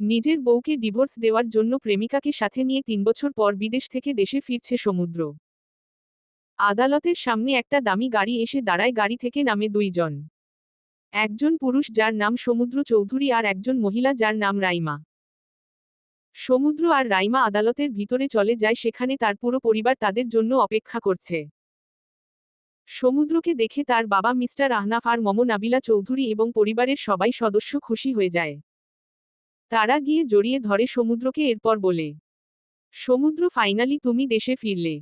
নিজের বউকে ডিভোর্স দেওয়ার জন্য প্রেমিকাকে সাথে নিয়ে তিন বছর পর বিদেশ থেকে দেশে ফিরছে সমুদ্র। আদালতের সামনে একটা দামি গাড়ি এসে দাঁড়ায় গাড়ি থেকে নামে দুইজন। একজন পুরুষ যার নাম সমুদ্র চৌধুরী আর একজন মহিলা যার নাম রাইমা। সমুদ্র আর রাইমা আদালতের ভিতরে চলে যায় সেখানে তার পুরো পরিবার তাদের জন্য অপেক্ষা করছে। সমুদ্রকে দেখে তার বাবা মিস্টার আহনাফ আর মম চৌধুরী এবং পরিবারের সবাই সদস্য খুশি হয়ে যায়। তারা গিয়ে জড়িয়ে ধরে সমুদ্রকে এরপর বলে, সমুদ্র ফাইনালি তুমি দেশে ফিরলে।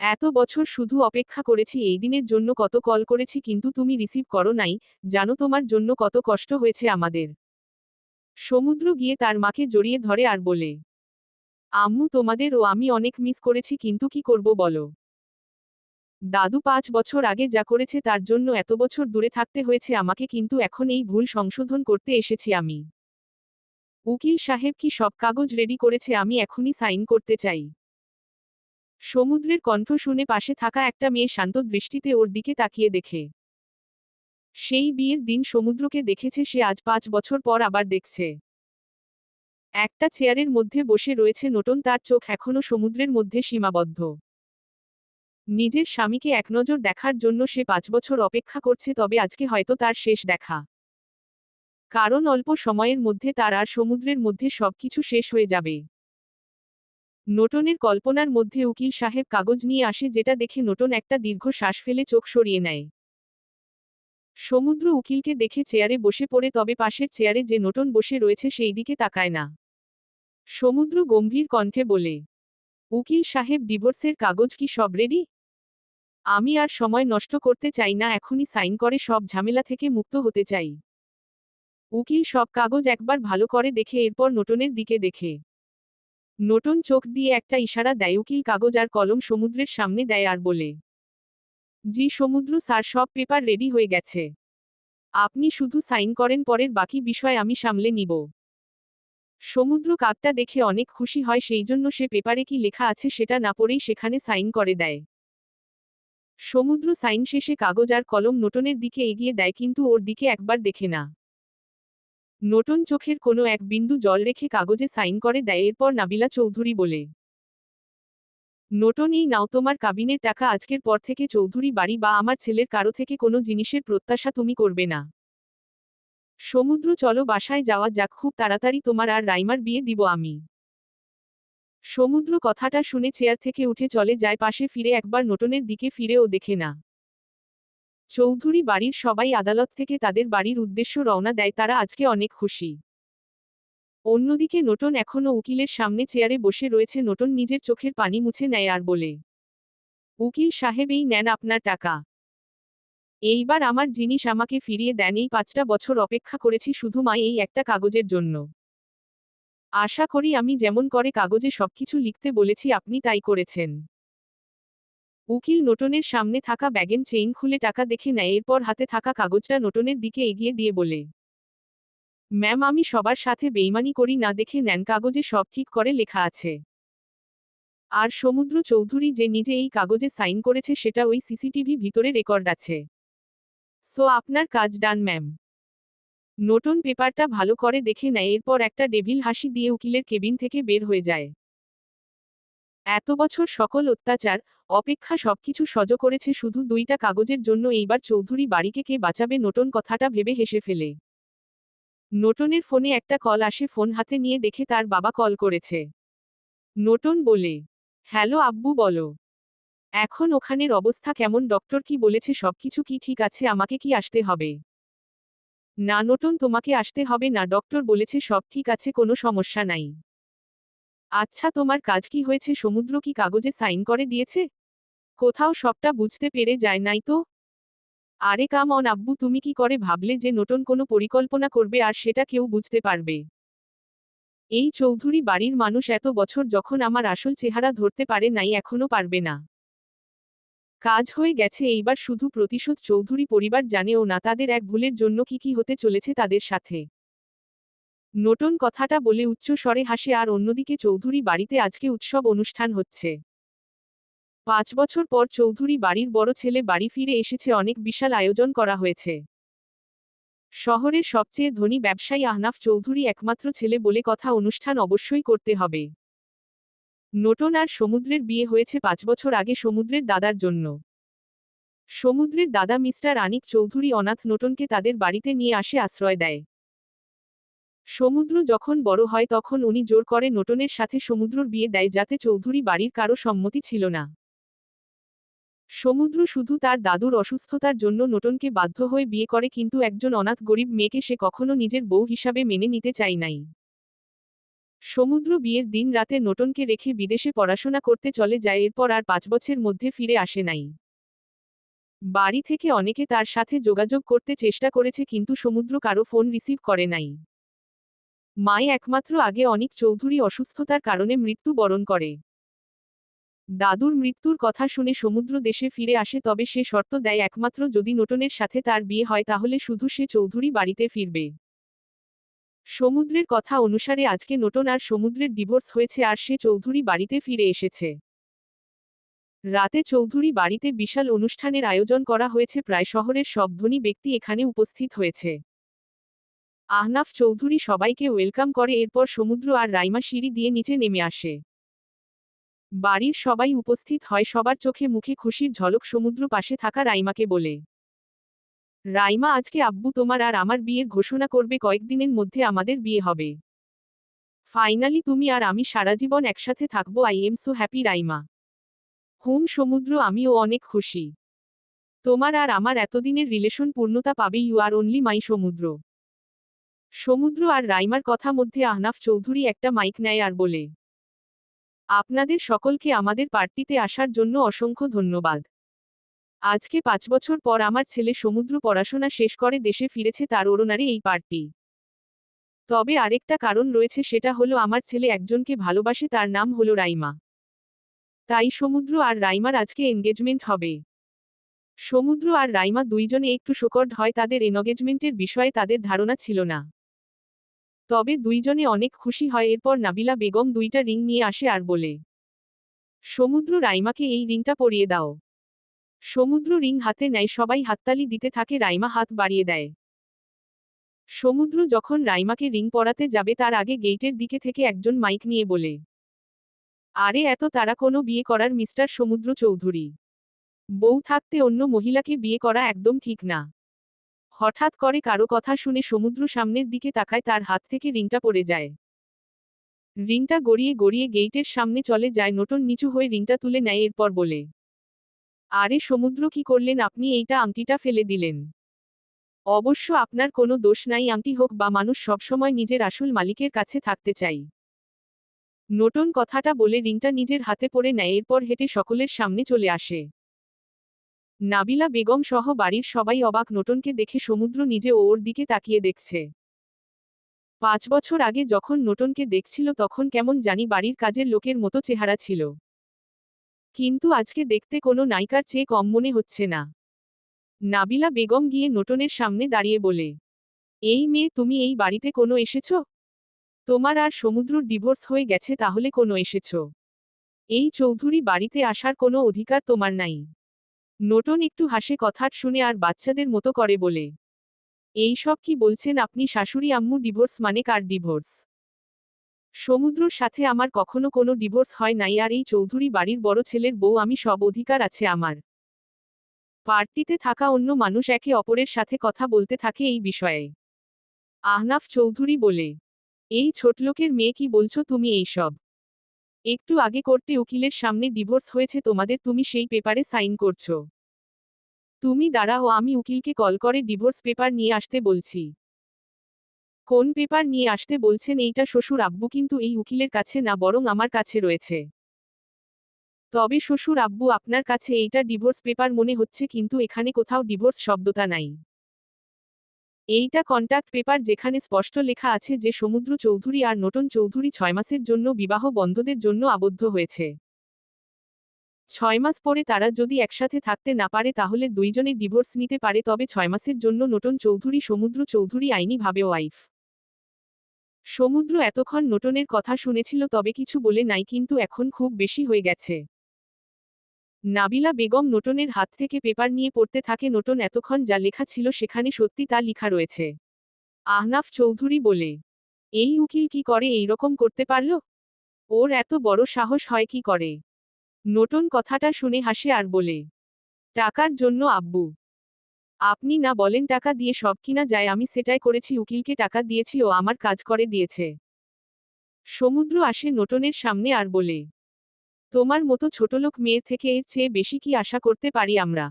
এত বছর শুধু অপেক্ষা করেছি এই দিনের জন্য কত কল করেছি কিন্তু তুমি রিসিভ করো নাই, জানো তোমার জন্য কত কষ্ট হয়েছে আমাদের সমুদ্র গিয়ে তার মাকে জড়িয়ে ধরে আর বলে, আম্মু তোমাদের ও আমি অনেক মিস করেছি কিন্তু কি করব বলো। দাদু পাঁচ বছর আগে যা করেছে তার জন্য এত বছর দূরে থাকতে হয়েছে আমাকে কিন্তু এখন এই ভুল সংশোধন করতে এসেছি আমি। উকিল সাহেব কি সব কাগজ রেডি করেছে আমি এখনই সাইন করতে চাই। সমুদ্রের কণ্ঠ শুনে পাশে থাকা একটা মেয়ে শান্ত দৃষ্টিতে ওর দিকে তাকিয়ে দেখে। সেই বিয়ের দিন সমুদ্রকে দেখেছে সে আজ পাঁচ বছর পর আবার দেখছে। একটা চেয়ারের মধ্যে বসে রয়েছে নটন তার চোখ এখনও সমুদ্রের মধ্যে সীমাবদ্ধ। নিজের স্বামীকে একনজর দেখার জন্য সে পাঁচ বছর অপেক্ষা করছে তবে আজকে হয়তো তার শেষ দেখা। কারণ অল্প সময়ের মধ্যে তার আর সমুদ্রের মধ্যে সবকিছু শেষ হয়ে যাবে। নোটনের কল্পনার মধ্যে উকিল সাহেব কাগজ নিয়ে আসে যেটা দেখে নোটন একটা দীর্ঘ শ্বাস ফেলে চোখ সরিয়ে নেয়। সমুদ্র উকিলকে দেখে চেয়ারে বসে পড়ে তবে পাশের চেয়ারে যে নোটন বসে রয়েছে সেই দিকে তাকায় না। সমুদ্র গম্ভীর কণ্ঠে বলে, উকিল সাহেব, ডিভোর্সের কাগজ কি সব রেডি? আমি আর সময় নষ্ট করতে চাই না, এখনই সাইন করে সব ঝামেলা থেকে মুক্ত হতে চাই। উকিল সব কাগজ একবার ভালো করে দেখে এরপর নোটনের দিকে দেখে। নোটন চোখ দিয়ে একটা ইশারা দেয়, উকিল কাগজ আর কলম সমুদ্রের সামনে দেয় আর বলে, জি, সমুদ্র স্যার, সব পেপার রেডি হয়ে গেছে। আপনি শুধু সাইন করেন, পরের বাকি বিষয় আমি সামলে নিব। সমুদ্র কাকটা দেখে অনেক খুশি হয়, সেই জন্য সে পেপারে কি লেখা আছে সেটা না পড়েই সেখানে সাইন করে দেয়। সমুদ্র সাইন শেষে কাগজ আর কলম নোটনের দিকে এগিয়ে দেয়, কিন্তু ওর দিকে একবার দেখে না। নোটন চোখের কোনো এক বিন্দু জল রেখে কাগজে সাইন করে দেয়, এরপর নাবিলা চৌধুরী বলে নোটন এই নাও, তোমার কাবিনের টাকা আজকের পর থেকে চৌধুরী বাড়ি বা আমার ছেলের কারও থেকে কোনো জিনিসের প্রত্যাশা তুমি করবে না। সমুদ্র চলো, বাসায় যাওয়া যাক, খুব তাড়াতাড়ি তোমার আর রাইমার বিয়ে দিব আমি। সমুদ্র কথাটা শুনে চেয়ার থেকে উঠে চলে যায়, পাশে ফিরে একবার নোটনের দিকে ফিরেও দেখে না। চৌধুরী বাড়ির সবাই আদালত থেকে তাদের বাড়ির উদ্দেশ্য রওনা দেয়, তারা আজকে অনেক খুশি। অন্যদিকে নোটন এখনও উকিলের সামনে চেয়ারে বসে রয়েছে নোটন নিজের চোখের পানি মুছে নেয় আর বলে, উকিল সাহেব এই নেন আপনার টাকা। এইবার আমার জিনিস আমাকে ফিরিয়ে দেন, এই পাঁচটা বছর অপেক্ষা করেছি শুধু মা, এই একটা কাগজের জন্য। আশা করি আমি যেমন করে কাগজে সবকিছু লিখতে বলেছি, আপনি তাই করেছেন। উকিল নোটনের সামনে থাকা ব্যাগেন চেইন খুলে টাকা দেখে নেয়, এরপর হাতে থাকা কাগজটা নোটনের দিকে এগিয়ে দিয়ে বলে, ম্যাম, আমি সবার সাথে বেইমানি করি, না দেখে নেন, কাগজে সব ঠিক করে লেখা আছে। আর সমুদ্র চৌধুরী যে নিজে এই কাগজে সাইন করেছে, সেটা ওই সিসিটিভি ভিতরে রেকর্ড আছে। সো, আপনার কাজ ডান, ম্যাম। নোটন পেপারটা ভালো করে দেখে নেয়, এরপর একটা ডেভিল হাসি দিয়ে উকিলের কেবিন থেকে বের হয়ে যায়। এত বছর সকল অত্যাচার, অপেক্ষা সবকিছু সজ করেছে শুধু দুইটা কাগজের জন্য এইবার চৌধুরী বাড়িকে কে বাঁচাবে নোটন কথাটা ভেবে হেসে ফেলে। নোটনের ফোনে একটা কল আসে ফোন হাতে নিয়ে দেখে তার বাবা কল করেছে। নোটন বলে, হ্যালো আব্বু বলো। এখন ওখানের অবস্থা কেমন? ডক্টর কি বলেছে? সবকিছু কি ঠিক আছে? আমাকে কি আসতে হবে? না নোটন তোমাকে আসতে হবে না। ডক্টর বলেছে সব ঠিক আছে, কোনো সমস্যা নাই। আচ্ছা তোমার কাজ কি হয়েছে? সমুদ্র কি কাগজে সাইন করে দিয়েছে? কোথাও সবটা বুঝতে পেরে যায় নাই তো? আরে কাম অন আব্বু, তুমি কি করে ভাবলে যে নতুন কোনো পরিকল্পনা করবে আর সেটা কেউ বুঝতে পারবে? এই চৌধুরী বাড়ির মানুষ এত বছর যখন আমার আসল চেহারা ধরতে পারে নাই, এখনও পারবে না। কাজ হয়ে গেছে, এইবার শুধু প্রতিশোধ চৌধুরী পরিবার জানেও না তাদের এক ভুলের জন্য কি কি হতে চলেছে তাদের সাথে। নতুন কথাটা বলে উচ্চ স্বরে হাসে আর অন্যদিকে চৌধুরী বাড়িতে আজকে উৎসব অনুষ্ঠান হচ্ছে। পাঁচ বছর পর চৌধুরী বাড়ির বড় ছেলে বাড়ি ফিরে এসেছে অনেক বিশাল আয়োজন করা হয়েছে। শহরের সবচেয়ে ধনী ব্যবসায়ী আহনাফ চৌধুরী একমাত্র ছেলে বলে কথা অনুষ্ঠান অবশ্যই করতে হবে। নোটন আর সমুদ্রের বিয়ে হয়েছে পাঁচ বছর আগে সমুদ্রের দাদার জন্য। সমুদ্রের দাদা মিস্টার আনিক চৌধুরী অনাথ নোটনকে তাদের বাড়িতে নিয়ে আসে আশ্রয় দেয়। সমুদ্র যখন বড় হয় তখন উনি জোর করে নোটনের সাথে সমুদ্রর বিয়ে দেয় যাতে চৌধুরী বাড়ির কারও সম্মতি ছিল না। সমুদ্র শুধু তার দাদুর অসুস্থতার জন্য নোটনকে বাধ্য হয়ে বিয়ে করে কিন্তু একজন অনাথ গরিব মেয়েকে সে কখনো নিজের বউ হিসাবে মেনে নিতে চাই নাই। সমুদ্র বিয়ের দিন রাতে নোটনকে রেখে বিদেশে পড়াশোনা করতে চলে যায় এরপর আর পাঁচ বছর মধ্যে ফিরে আসে নাই। বাড়ি থেকে অনেকে তার সাথে যোগাযোগ করতে চেষ্টা করেছে কিন্তু সমুদ্র কারও ফোন রিসিভ করে নাই। মায় একমাত্র আগে অনেক চৌধুরী অসুস্থতার কারণে মৃত্যু বরণ করে। দাদুর মৃত্যুর কথা শুনে সমুদ্র দেশে ফিরে আসে তবে সে শর্ত দেয় একমাত্র যদি নোটনের সাথে তার বিয়ে হয় তাহলে শুধু সে চৌধুরী বাড়িতে ফিরবে। সমুদ্রের কথা অনুসারে আজকে নোটন আর সমুদ্রের ডিভোর্স হয়েছে আর সে চৌধুরী বাড়িতে ফিরে এসেছে। রাতে চৌধুরী বাড়িতে বিশাল অনুষ্ঠানের আয়োজন করা হয়েছে, প্রায় শহরের সব ধনী ব্যক্তি এখানে উপস্থিত হয়েছে। আহনাফ চৌধুরী সবাইকে ওয়েলকাম করে, এরপর সমুদ্র আর রাইমা সিঁড়ি দিয়ে নিচে নেমে আসে। বাড়ির সবাই উপস্থিত হয়, সবার চোখে মুখে খুশির ঝলক সমুদ্র পাশে থাকা রাইমাকে বলে। রাইমা, আজকে আব্বু তোমার আর আমার বিয়ের ঘোষণা করবে, কয়েকদিনের মধ্যে আমাদের বিয়ে হবে। ফাইনালি তুমি আর আমি সারা জীবন একসাথে থাকব, I am so happy Raima. হুম, সমুদ্র, আমিও অনেক খুশি। তোমার আর আমার এতদিনের রিলেশন পূর্ণতা পাবে, ইউ আর অনলি মাই সমুদ্র। সমুদ্র আর রাইমার কথা মধ্যে আহনাফ চৌধুরী একটা মাইক নেয় আর বলে, আপনাদের সকলকে আমাদের পার্টিতে আসার জন্য অসংখ্য ধন্যবাদ। আজকে পাঁচ বছর পর আমার ছেলে সমুদ্র পড়াশোনা শেষ করে দেশে ফিরেছে তার ওরনারে এই পার্টি। তবে আরেকটা কারণ রয়েছে সেটা হলো আমার ছেলে একজনকে ভালোবাসে তার নাম হলো রাইমা। তাই সমুদ্র আর রাইমার আজকে এনগেজমেন্ট হবে। সমুদ্র আর রাইমা দুইজনে একটু শোকর্ড হয় তাদের এনগেজমেন্টের বিষয়ে তাদের ধারণা ছিল না। তবে দুইজনে অনেক খুশি হয়। এরপর নাবিলা বেগম দুইটা রিং নিয়ে আসে আর বলে, সমুদ্র রাইমাকে এই রিংটা পরিয়ে দাও। সমুদ্র রিং হাতে নেয়, সবাই হাততালি দিতে থাকে, রাইমা হাত বাড়িয়ে দেয়। সমুদ্র যখন রাইমাকে রিং পরাতে যাবে, তার আগে গেইটের দিকে থেকে একজন মাইক নিয়ে বলে, আরে, এত তারা কোনো বিয়ে করার মিস্টার সমুদ্র চৌধুরী। বউ থাকতে অন্য মহিলাকে বিয়ে করা একদম ঠিক না। হঠাৎ করে কারও কথা শুনে সমুদ্র সামনের দিকে তাকায়, তার হাত থেকে রিংটা পড়ে যায়। রিংটা গড়িয়ে গড়িয়ে গেইটের সামনে চলে যায় নোটন নিচু হয়ে রিংটা তুলে নেয়, এরপর বলে, আরে সমুদ্র কি করলেন আপনি? এইটা আংটিটা ফেলে দিলেন। অবশ্য আপনার কোনো দোষ নাই, আংটি হোক বা মানুষ সবসময় নিজের আসল মালিকের কাছে থাকতে চাই। নোটন কথাটা বলে রিংটা নিজের হাতে পড়ে নেয়, এরপর হেঁটে সকলের সামনে চলে আসে। নাবিলা বেগম সহ বাড়ির সবাই অবাক নোটনকে দেখে সমুদ্র নিজে ওর দিকে তাকিয়ে দেখছে। পাঁচ বছর আগে যখন নোটনকে দেখছিল তখন কেমন জানি বাড়ির কাজের লোকের মতো চেহারা ছিল। কিন্তু আজকে দেখতে কোনো নায়িকার চেয়ে কম মনে হচ্ছে না। নাবিলা বেগম গিয়ে নোটনের সামনে দাঁড়িয়ে বলে, এই মেয়ে, তুমি এই বাড়িতে কোনো এসেছ? তোমার আর সমুদ্রর ডিভোর্স হয়ে গেছে তাহলে কোনো এসেছ? এই চৌধুরী বাড়িতে আসার কোনো অধিকার তোমার নাই। নোটন একটু হাসে কথাট শুনে আর বাচ্চাদের মতো করে বলে, এই সব কি বলছেন আপনি শাশুড়ি আম্মু ডিভোর্স মানে কার ডিভোর্স? সমুদ্রর সাথে আমার কখনো কোনো ডিভোর্স হয় নাই আর এই চৌধুরী বাড়ির বড় ছেলের বউ আমি সব অধিকার আছে আমার। পার্টিতে থাকা অন্য মানুষ একে অপরের সাথে কথা বলতে থাকে এই বিষয়ে। আহনাফ চৌধুরী বলে, এই ছোটলোকের মেয়ে কি বলছো তুমি এইসব একটু আগে করতে উকিলের সামনে ডিভোর্স হয়েছে তোমাদের, তুমি সেই পেপারে সাইন করছ। তুমি দাঁড়াও, আমি উকিলকে কল করে ডিভোর্স পেপার নিয়ে আসতে বলছি। কোন পেপার নিয়ে আসতে বলছেন এইটা শ্বশুর আব্বু, কিন্তু এই উকিলের কাছে না, বরং আমার কাছে রয়েছে। তবে শ্বশুর আব্বু, আপনার কাছে এইটা ডিভোর্স পেপার মনে হচ্ছে, কিন্তু এখানে কোথাও ডিভোর্স শব্দটা নাই। এইটা কন্ট্যাক্ট পেপার যেখানে স্পষ্ট লেখা আছে যে সমুদ্র চৌধুরী আর নটন চৌধুরী ছয় মাসের জন্য বিবাহ বন্ধদের জন্য আবদ্ধ হয়েছে। ছয় মাস পরে তারা যদি একসাথে থাকতে না পারে তাহলে দুইজনে ডিভোর্স নিতে পারে তবে ছয় মাসের জন্য নটন চৌধুরী, সমুদ্র চৌধুরী আইনি ভাবে ওয়াইফ সমুদ্র এতক্ষণ নটনের কথা শুনেছিল তবে কিছু বলে নাই কিন্তু এখন খুব বেশি হয়ে গেছে। নাবিলা বেগম নোটনের হাত থেকে পেপার নিয়ে পড়তে থাকে নোটন এতক্ষণ যা লেখা ছিল সেখানে সত্যি তা লিখা রয়েছে। আহনাফ চৌধুরী বলে, এই উকিল কি করে এই রকম করতে পারল? ওর এত বড় সাহস হয় কি করে? নোটন কথাটা শুনে হাসে আর বলে, টাকার জন্য, আব্বু। আপনি না বলেন টাকা দিয়ে সব কিনা যায়, আমি সেটাই করেছি, উকিলকে টাকা দিয়েছি, ও আমার কাজ করে দিয়েছে। সমুদ্র আসে নোটনের সামনে আর বলে তোমার মতো ছোটলোক মেয়ের থেকে এর চেয়ে বেশি কি আশা করতে পারি আমরা?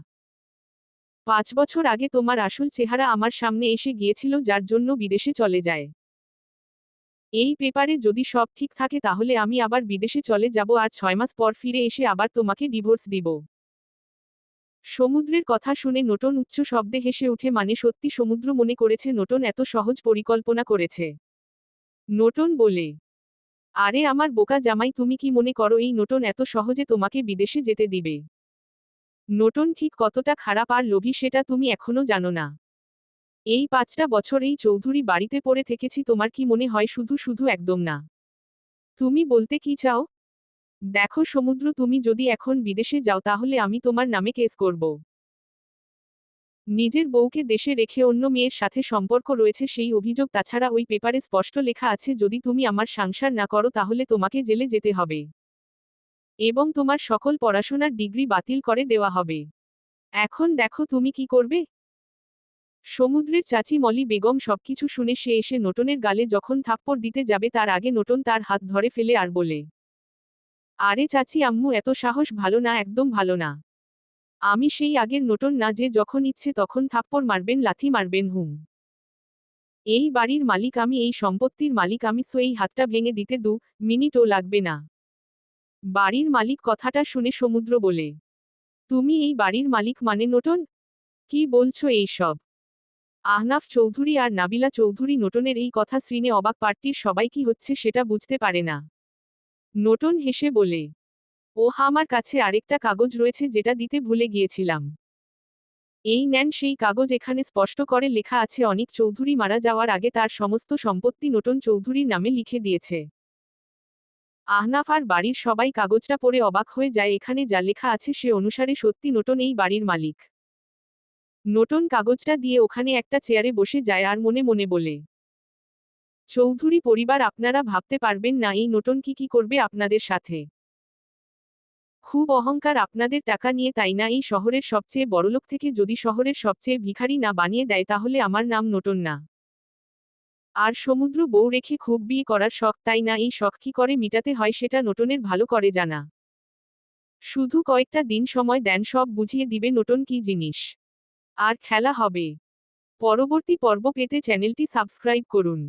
পাঁচ বছর আগে তোমার আসল চেহারা আমার সামনে এসে গিয়েছিল যার জন্য বিদেশে চলে যায়। এই পেপারে যদি সব ঠিক থাকে তাহলে আমি আবার বিদেশে চলে যাব আর ছয় মাস পর ফিরে এসে আবার তোমাকে ডিভোর্স দিব। সমুদ্রের কথা শুনে নোটন উচ্চ শব্দে হেসে উঠে মানে সত্যি সমুদ্র মনে করেছে নোটন এত সহজ পরিকল্পনা করেছে? নোটন বলে আরে আমার বোকা জামাই, তুমি কি মনে করো এই নোটন এত সহজে তোমাকে বিদেশে যেতে দিবে? নোটন ঠিক কতটা খারাপ আর লোভী সেটা তুমি এখনও জানো না। এই পাঁচটা বছর এই চৌধুরী বাড়িতে পড়ে থেকেছি, তোমার কি মনে হয় শুধু শুধু একদম না? তুমি বলতে কি চাও? দেখো সমুদ্র, তুমি যদি এখন বিদেশে যাও তাহলে আমি তোমার নামে কেস করব। নিজের বউকে দেশে রেখে অন্য মেয়ের সাথে সম্পর্ক রয়েছে সেই অভিযোগ। তাছাড়া ওই পেপারে স্পষ্ট লেখা আছে, যদি তুমি আমার সংসার না করো, তাহলে তোমাকে জেলে যেতে হবে এবং তোমার সকল পড়াশোনার ডিগ্রি বাতিল করে দেওয়া হবে। এখন দেখো তুমি কি করবে। সমুদ্রের চাচি মলি বেগম সবকিছু শুনে সে এসে নোটনের গালে যখন থাপ্পড় দিতে যাবে, তার আগে নোটন তার হাত ধরে ফেলে আর বলে, আরে চাচি আম্মু, এত সাহস ভালো না, একদম ভালো না। আমি সেই আগের নোটন না যে যখন ইচ্ছে তখন থাপ্পড় মারবেন, লাথি মারবেন, হুম। এই বাড়ির মালিক আমি, এই সম্পত্তির মালিক আমি, সো এই হাতটা ভেঙে দিতে দু মিনিটও লাগবে না। বাড়ির মালিক কথাটা শুনে সমুদ্র বলে, তুমি এই বাড়ির মালিক মানে নোটন কি বলছো এই সব? আহনাফ চৌধুরী আর নাবিলা চৌধুরী নোটনের এই কথা শ্রীনে অবাক, পার্টির সবাই কি হচ্ছে সেটা বুঝতে পারে না। নোটন হেসে বলে ও আমার কাছে আরেকটা কাগজ রয়েছে যেটা দিতে ভুলে গিয়েছিলাম। এই নেন, সেই কাগজ এখানে স্পষ্ট করে লেখা আছে, অনিক চৌধুরী মারা যাওয়ার আগে তার সমস্ত সম্পত্তি নোটন চৌধুরীর নামে লিখে দিয়েছে। আহনাফ আর বাড়ির সবাই কাগজটা পড়ে অবাক হয়ে যায়, এখানে যা লেখা আছে সে অনুসারে সত্যি নোটন এই বাড়ির মালিক। নোটন কাগজটা দিয়ে ওখানে একটা চেয়ারে বসে যায় আর মনে মনে বলে, চৌধুরী পরিবার, আপনারা ভাবতে পারবেন না, এই নোটন কি কি করবে আপনাদের সাথে? খুব অহংকার আপনাদের টাকা নিয়ে, তাই না? এই শহরের সবচেয়ে বড়লোক থেকে যদি শহরের সবচেয়ে ভিখারি না বানিয়ে দেয়, তাহলে আমার নাম নোটন না। আর সমুদ্র বউ রেখে খুব বিয়ে করার শখ, তাই না? এই শখ কি করে মিটাতে হয়, সেটা নোটনের ভালো করে জানা। শুধু কয়েকটা দিন সময় দেন, সব বুঝিয়ে দিবে নোটন কি জিনিস। আর খেলা হবে। পরবর্তী পর্ব পেতে চ্যানেলটি সাবস্ক্রাইব করুন।